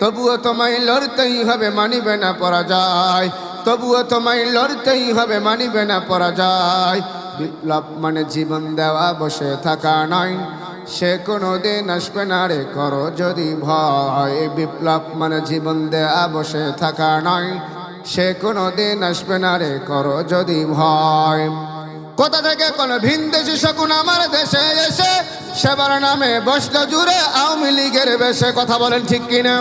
তবুও তোমায় লড়তেই হবে, মানিবে না পরাজয় তবুও তোমায় লড়তেই হবে, মানিবে না পরাজয় বিপ্লব মানে জীবন দেওয়া, বসে থাকা নয়। সে কোনো দিন আসবে না রে, করো যদি ভয়। বিপ্লব মানে জীবন দেওয়া, বসে থাকা নয়। সে কোনো দিন আসবে না রে, করো যদি ভয়। কোথা থেকে কোন ভিন দেশি শকুন আমার দেশে এসে সেবার নামে বসল জুড়ে আওয়ামী লীগের বেশে। কথা বলেন ঠিক কিনা?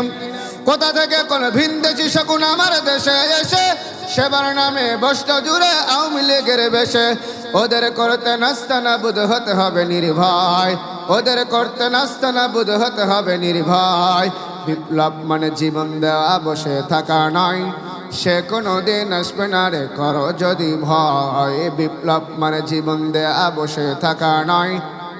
কোথা থেকে কোন ভিন দেশি শকুন আমার দেশে এসে? সেবার নামে বসল জুড়ে আওয়ামী লীগের বেশে। ওদের করতে নাস্তা না বুধ হতে হবে নির্ভয়। ওদের করতে নাস্তা না বুধ হতে হবে নির্ভয়। বিপ্লব মানে জীবন দেওয়া বসে থাকা নয়। সে কোনো দিন আসবে না রে, করো যদি ভয়। বিপ্লব মানে জীবন দেয়া, বসে থাকা নয়।